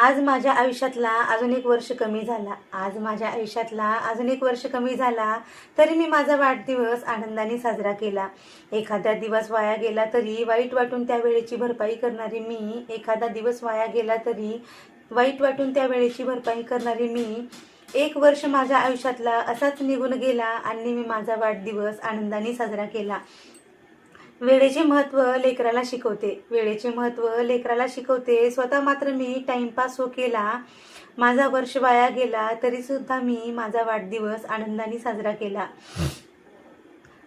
आज माझ्या आयुष्यातला अजून एक वर्ष कमी झाला. आज माझ्या आयुष्यातला अजून एक वर्ष कमी झाला तरी मी माझा वाढदिवस आनंदाने साजरा केला. एखादा दिवस वाया गेला तरी वाईट वाटून त्या वेळेची भरपाई करणारी मी एखादा दिवस वाया गेला तरी वाईट वाटून त्या वेळेची भरपाई करणारी मी एक वर्ष माझ्या आयुष्यातला असाच निघून गेला आणि मी माझा वाढदिवस आनंदाने साजरा केला. वेळेचे महत्त्व लेकराला शिकवते. वेळेचे महत्त्व लेकराला शिकवते. स्वतः मात्र मी टाइमपास हो केला माझा वर्ष वाया गेला तरी सुद्धा मी माझा वाढदिवस आनंदाने साजरा केला.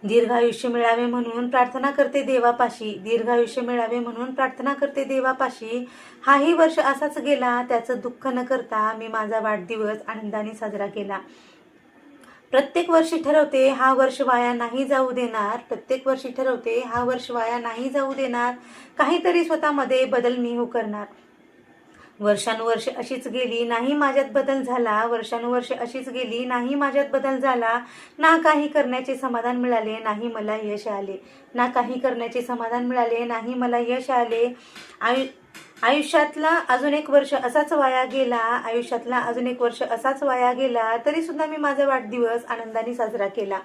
दीर्घायुष्य मिळावे म्हणून प्रार्थना करते देवापाशी. दीर्घायुष्य मिळावे म्हणून प्रार्थना करते देवापाशी. हाही वर्ष असाच गेला त्याचं दुःख न करता मी माझा वाढदिवस आनंदाने साजरा केला. प्रत्येक वर्षी ठरवते हा वर्ष वाया नाही जाऊ देणार. प्रत्येक वर्षी ठरवते हा वर्ष वाया नाही जाऊ देणार. काहीतरी स्वतःमध्ये बदल मी हो करणार. वर्षानुवर्ष अशीच गेली नाही माझ्यात बदल झाला वर्षानुवर्ष अशीच गेली नाही माझ्यात बदल झाला ना काही करण्याचे समाधान मिळाले नाही मला यश आले. ना काही करण्याचे समाधान मिळाले नाही मला यश आले. आयु आयुष्यातला अजून एक वर्ष असाच वाया गेला आयुष्यातला अजून एक वर्ष असाच वाया गेला तरी सुद्धा मी माझा वाढदिवस आनंदाने साजरा केला.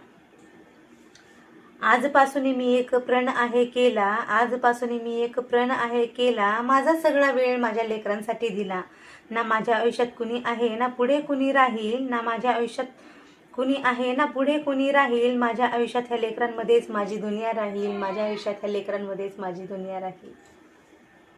आजपासून मी एक प्रण आहे केला आजपासून मी एक प्रण आहे केला माझा सगळा वेळ माझ्या लेकरांसाठी दिला. ना माझ्या आयुष्यात कुणी आहे ना पुढे कुणी राहील ना माझ्या आयुष्यात कुणी आहे ना पुढे कुणी राहील माझ्या आयुष्यात ह्या लेकरांमध्येच माझी दुनिया राहील माझ्या आयुष्यात ह्या लेकरांमध्येच माझी दुनिया राहील.